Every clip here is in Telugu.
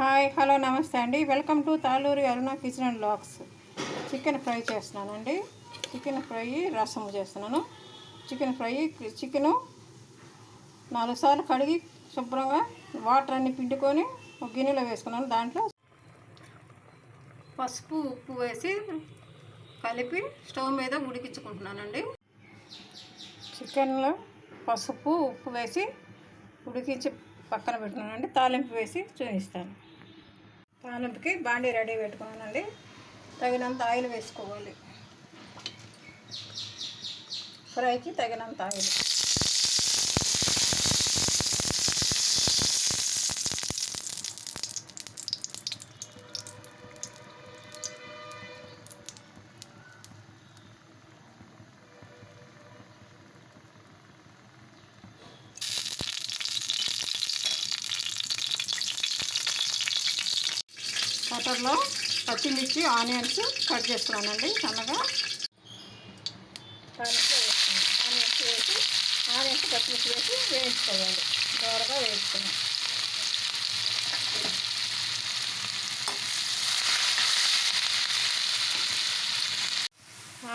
హాయ్ హలో నమస్తే అండి. Welcome to Taluri Aruna kitchen and vlogs. Chicken fry చేస్తున్నానండి. చికెన్ ఫ్రై రసము చేస్తున్నాను. చికెన్ ఫ్రై చికెను నాలుగు సార్లు కడిగి శుభ్రంగా వాటర్ అన్ని పిండుకొని ఒక గిన్నెలో వేసుకున్నాను. దాంట్లో పసుపు ఉప్పు వేసి కలిపి స్టవ్ మీద ఉడికించుకుంటున్నానండి. చికెన్లో పసుపు ఉప్పు వేసి ఉడికించి పక్కన పెట్టుకున్నానండి తాలింపు వేసి చూపిస్తాను. తాలింపుకి బాండీ రెడీ పెట్టుకున్నానండి. తగినంత ఆయిల్ వేసుకోవాలి. ఫ్రైకి తగినంత ఆయిల్. కటర్లో పచ్చిమిర్చి ఆనియన్స్ కట్ చేసుకున్నానండి సన్నగా. దాంట్లో ఆనియన్స్ వేసి ఆనియన్స్ పచ్చిమిర్చి వేసి వేయించుకోవాలి. దూరగా వేయించుకున్నాం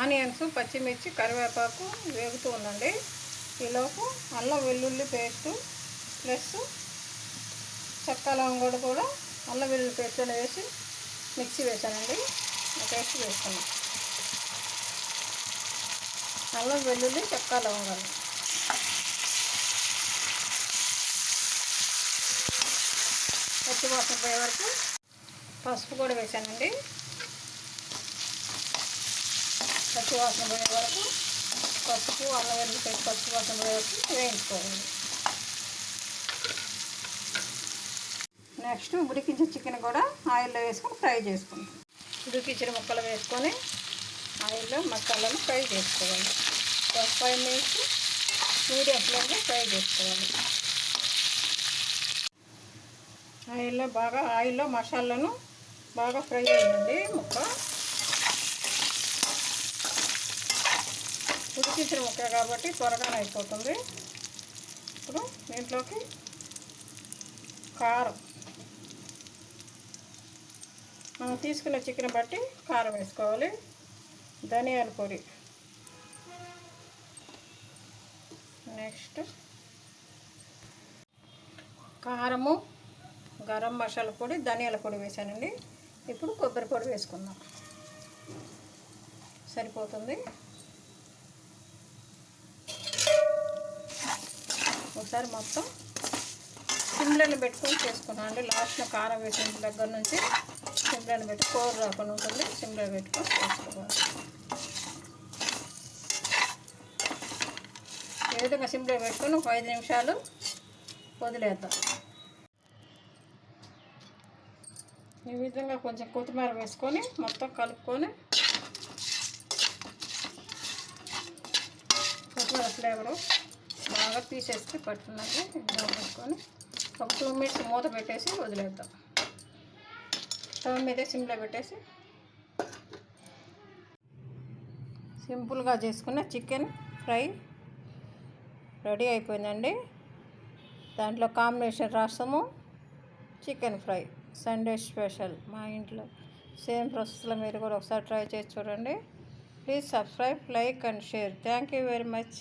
ఆనియన్స్ పచ్చిమిర్చి కరివేపాకు వేగుతూ ఉండండి ఈలోపు అల్లం వెల్లుల్లి పేస్టు ప్లస్ చెక్క లవంగడు కూడా అల్లం వెల్లుల్లి పేస్ట్ వేసి మిక్సీ వేసానండి ఆ పేస్ట్ వేసుకున్నాం అల్లం వెల్లుల్లి చెక్క లవంగాలు. పచ్చి వాసన పోయే వరకు పసుపు కూడా వేసానండి పచ్చి వాసన పోయే వరకు పసుపు అల్లం వెల్లుల్లి పేస్ట్ పచ్చి వాసన పోయే వరకు వేయించుకోవాలి. నెక్స్ట్ ఉడికించిన చికెన్ కూడా ఆయిల్లో వేసుకొని ఫ్రై చేసుకుంటాం. ఉడికించిన ముక్కలు వేసుకొని ఆయిల్లో మసాలాలు ఫ్రై చేసుకోవాలి. ఒక ఫైవ్ మినిట్స్ మీడియం ఫ్లేమ్లో ఫ్రై చేసుకోవాలి. ఆయిల్లో బాగా ఆయిల్లో మసాలాను బాగా ఫ్రై అయ్యండి ముక్క. ఉడికించిన ముక్క కాబట్టి త్వరగానే అయిపోతుంది. ఇప్పుడు దీంట్లోకి కారం. మనం తీసుకున్న చికెన్ బట్టి కారం వేసుకోవాలి. ధనియాల పొడి. నెక్స్ట్. కారము గరం మసాలా పొడి ధనియాల పొడి వేసానండి. ఇప్పుడు కొబ్బరి పొడి వేసుకుందాం. సరిపోతుంది? ఒకసారి మొత్తం సిమ్లను పెట్టుకొని చేసుకున్నాను అండి. లాస్ట్లో కారం వేసిన దగ్గర నుంచి సిమ్లను పెట్టి కూర రాకుండా ఉంటుంది. సిమ్లో పెట్టుకొని చేసుకోవాలి ఈ విధంగా సిమ్లో పెట్టుకొని ఒక ఐదు నిమిషాలు వదిలేద్దాం. ఈ విధంగా కొంచెం కొత్తిమీర వేసుకొని మొత్తం కలుపుకొని కొత్తిమీర ఫ్లేవరు బాగా తీసేస్తే పట్టున్నది పెట్టుకొని ఒక టూ మినిట్స్ మూత పెట్టేసి వదిలేద్దాం. స్టవ్ మీద సిమ్లో పెట్టేసి సింపుల్గా చేసుకున్న చికెన్ ఫ్రై రెడీ అయిపోయిందండి. దాంట్లో కాంబినేషన్ రసము చికెన్ ఫ్రై సండే స్పెషల్ మా ఇంట్లో. సేమ్ ప్రాసెస్లో మీరు కూడా ఒకసారి ట్రై చేసి చూడండి. Please subscribe like and share. Thank you very much.